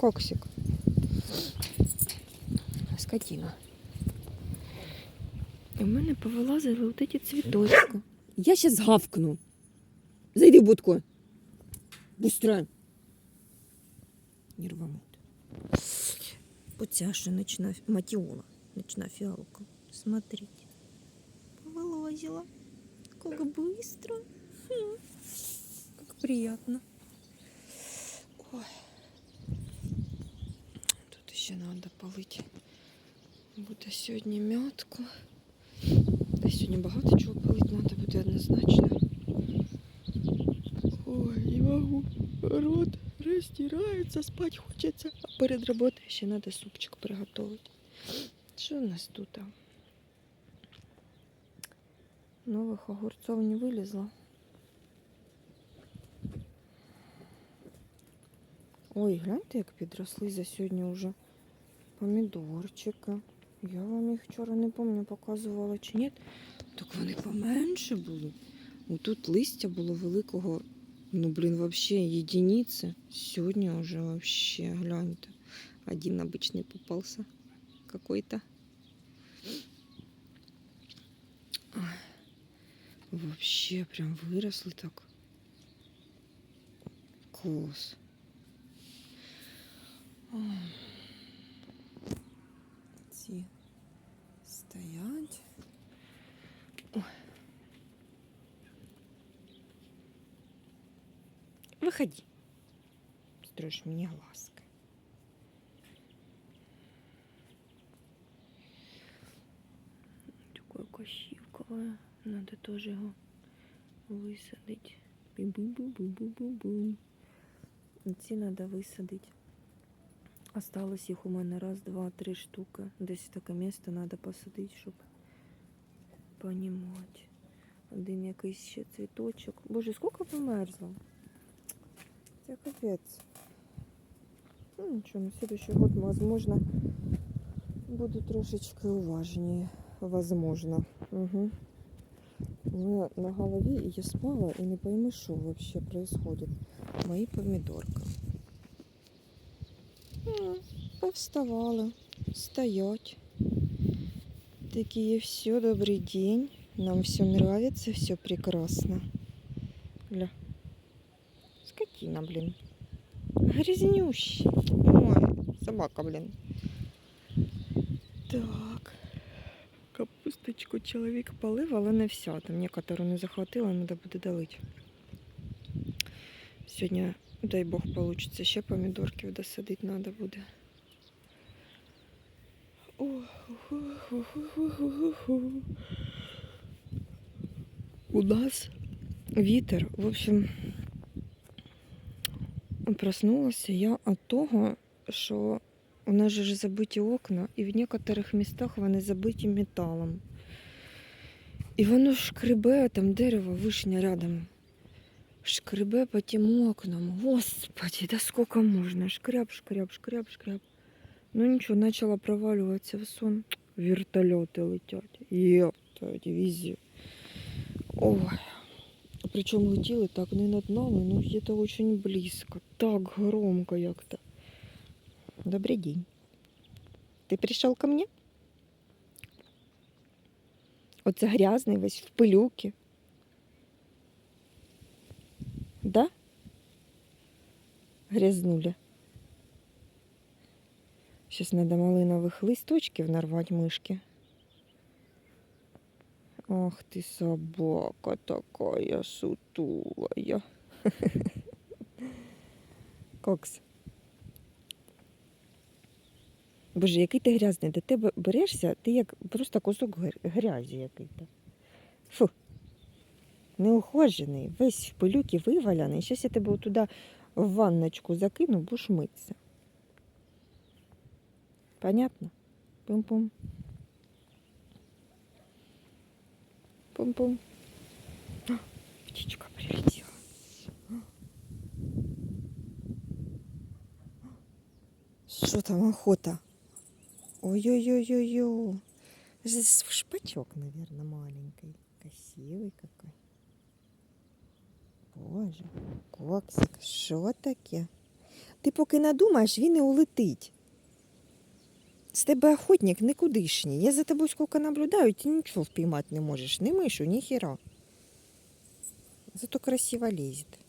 Коксик. Скотина. І в мене повилазили от ці цвіточки. Я сейчас гавкну. Зайди в будку. Быстро. Нервомут. Оця ще ночна матіола. Ночна фіалка. Смотрите. Повылазила. Как быстро. Хм. Как приятно. Ой. Ще надо полить. Буде сьогодні м'ятку. Та сьогодні багато чого полить треба буде однозначно. Ой, не могу. Рот розтирається, спать хочеться. А перед роботою ще треба супчик приготувати. Що у нас тут? Нових огурцов не вилізло. Ой, гляньте, як підросли за сьогодні вже помідорчики. Я вам їх вчора не пам'ятаю, показувала чи ні. Так вони поменше були. Тут листя було великого, ну, блін, вообще єдиниці. Сьогодні вже вообще, гляньте. Один обычный попался какой-то. Ай, Вообще прям выросли так. Класс. Ой. Ці стоять. Ой. Выходи. Строишь мне глазки. Такое красивое. Надо тоже его высадить. Бу-бу-бу-бу-бу-бу. Ці треба висадити. Осталось їх у мене раз, два, три штуки. Десь таке місце треба посадити, щоб понімати. Один якийсь ще цвіточок. Боже, скільки померзло? Це капець. Ну нічого, на следующий год, возможно, буду трошечки уважнее. Возможно. Угу. У на голове, и я спала, и не пойму, что вообще происходит. Мои помидорки. М, Повставали, стоять. Такие все, добрый день. Нам все нравится, все прекрасно. Ля. Скотина, блин. Грязнющий. Ой, собака, блин. Так. Капусточку чоловік полив, але не вся. Там некотору не захватила, треба буде долити. Сьогодні, дай Бог, получиться, ще помідорків досадити треба буде. У нас вітер, в общем, проснулася я від того, що у нас же ж забиті окна, і в некоторих містах вони забиті металом. І воно шкребе, там дерево, вишня рядом. Шкребе по тим окнам. Господи, да сколько можно? Шкряб, шкряб, шкряб, шкряб. Ну нічого, почала провалюватися в сон. Вертольоти летять. Єпта, дивізія. Ой. Причому летіли так не над нами, но где-то очень близко. Так громко як-то. Добрый день. Ты пришел ко мне? Оце грязний весь в пилюки. Да? Грязнуля. Сейчас надо малиновых листочків нарвать мышки. Ах ты собака такая сутулая. Кокс. Боже, який ти грязний. До тебе берешся, ти як просто кусок гр- грязі який-то. Фу. Неухожений, весь в пилюки виваляний. Щас я тебе туди в ванночку закину, будеш митися. Понятно? Пум-пум. Пум-пум. А, Птичка прилетела. Что там охота? Ой-ой-ой-ой-ой. Шпачок, наверное, маленький. Красивый какой. Боже, коксик, що таке? Ти поки надумаєш, він і улетить. З тебе охотник никудишній. Я за тобою скільки наблюдаю, ти нічого впіймати не можеш. Ні мишу, ні хіра. Зато красиво лезет.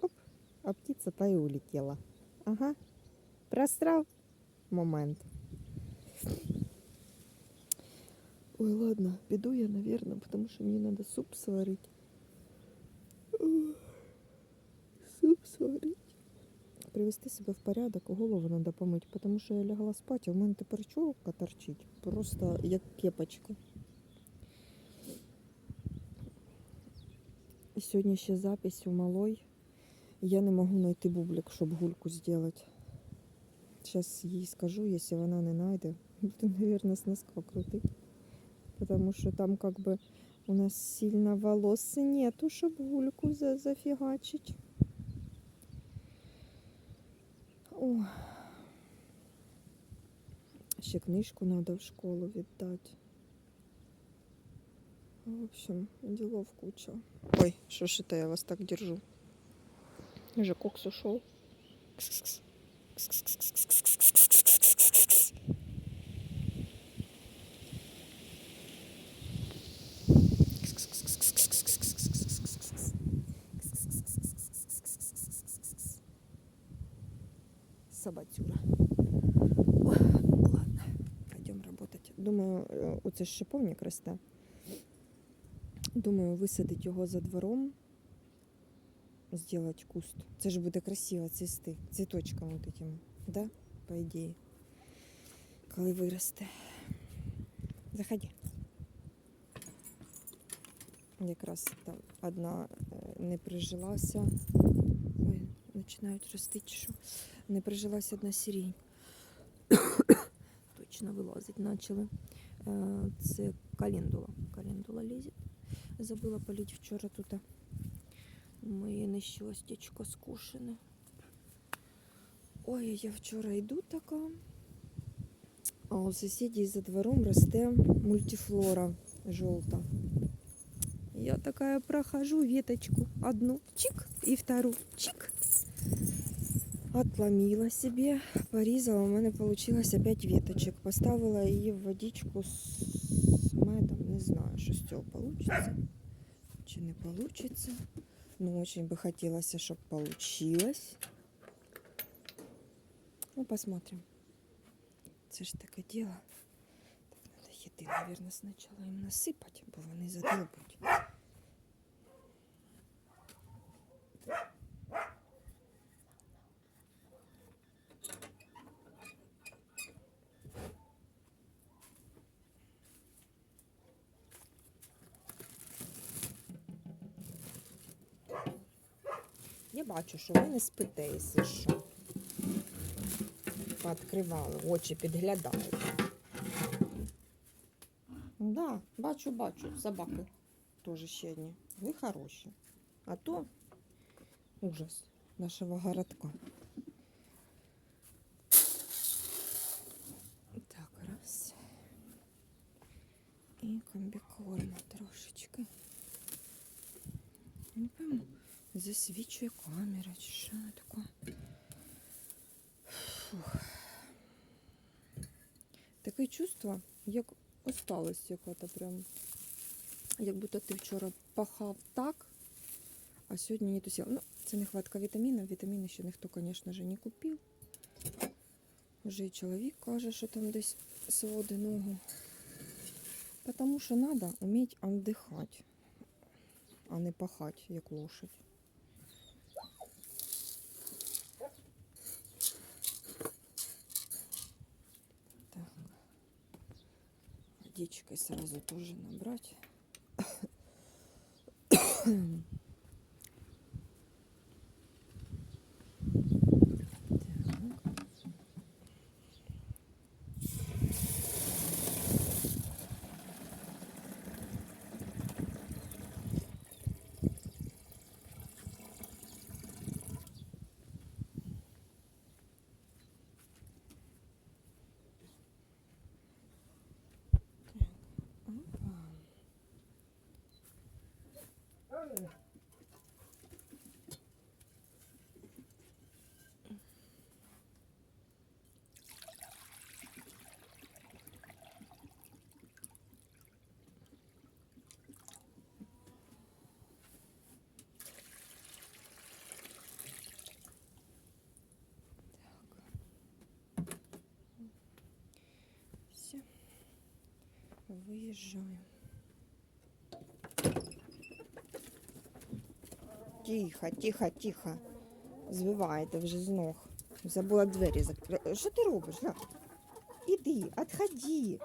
Оп, а птица та и улетела. Ага. Прострав момент. Ой, ладно, піду я, наверное, потому что мне надо суп сварить. Суп сварить. Привести себе в порядок, голову надо помыть, потому що я лягла спати, в мене тепер чолка торчить. Просто як кепочка. І сьогодні ще запись у малой. Я не можу знайти бублик, щоб гульку зробити. Зараз їй скажу, якщо вона не знайде, буду, наверное, с носка крутить. Потому что там как бы у нас сильно волос нету, щоб гульку за зафігачить. О. Ще книжку надо в школу віддати. В общем, делов куча. Ой, что ж это я вас так держу? Уже кокс ушел. Собацюра. Ой, ладно, пойдем работать. Думаю, е, оце ж шиповник росте. Думаю, висадити його за двором, зробити куст. Це ж буде красиво цвісти, цвіточками от этим, да? По ідеї. Коли виросте. Заходи. Якраз там одна е, не прижилася. Ой, починають рости що. Не прижилася одна сирень. Точно вилазить почали. Е, Це календула. Календула лізе. Забула полить вчора тут. Моє нещастячко скушене. Ой, я вчора йду така. А у сусідів за двором росте мультифлора жовта. Я такая прохожу веточку одну, чик, и вторую, чик. Отломила себе, порезала, у мене получилось опять веточек. Поставила її в водичку з медом, не знаю, що з цього получится. Чи не получится. Ну, очень бы хотелось, чтобы получилось. Ну, посмотрим. Це ж таке діло. Так, надо їди, наверное, сначала їм насипати, бо вони задовбуть. Я бачу, що ви не спите, якщо що. Пооткривали, очі підглядають. Да, бачу, бачу, собаки теж ще одні. Ви хороші. А то ужас нашого городка. Так, раз. І комбікорма трошечки. Не пойму, засвічує камера, чи що таке. Фух. Таке чувство, як осталось яка-то прям. Як будто ти вчора пахав так, а сьогодні не тусів. Ну, це нехватка вітамінів. Вітаміни ще ніхто, звісно не купив. Вже і чоловік каже, що там десь своди ногу. Потому що треба вміти віддихати, а не пахати, як лошадь. Так. Водичкой сразу тоже набрать. правильно? выезжаем. Тихо, тихо, тихо. Збиваєте вже з ног. Забула двері закрити. Що ти робиш? Ля? Іди, отходи.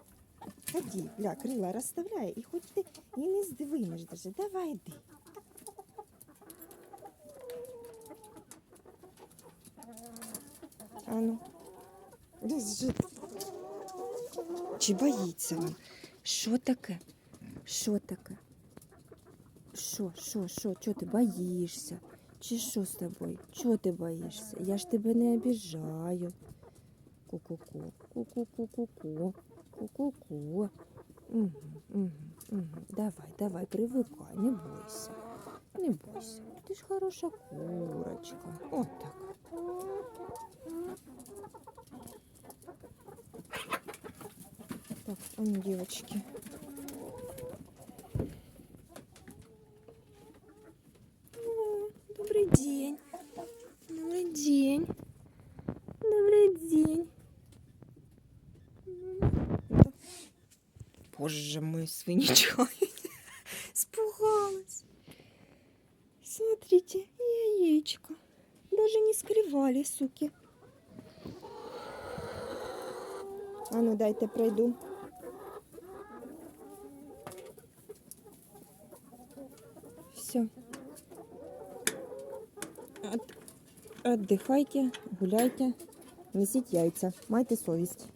Ходи, ля, крила розставляй і хоч ти і не здвинеш даже. Давай йди. А ну. Лежи. Чи боїться він? Що таке? Що таке? Що, що, що, чого ти боїшся? Чи що з тобою? Чого ти боїшся? Я ж тебе не обіжаю. Ку-ку-ку, ку-ку-ку-ку-ку, ку-ку-ку. Угу, угу, угу. Давай, давай, привикай, не бойся. Не бойся. Ти ж хороша курочка. От так. Так, ну, девочки. Боже мой, свинячок. Испугалась. Смотрите, яичко. Даже не скрывали, суки. А ну дайте пройду. Все. От, отдыхайте, гуляйте, несіть яйця, майте совість.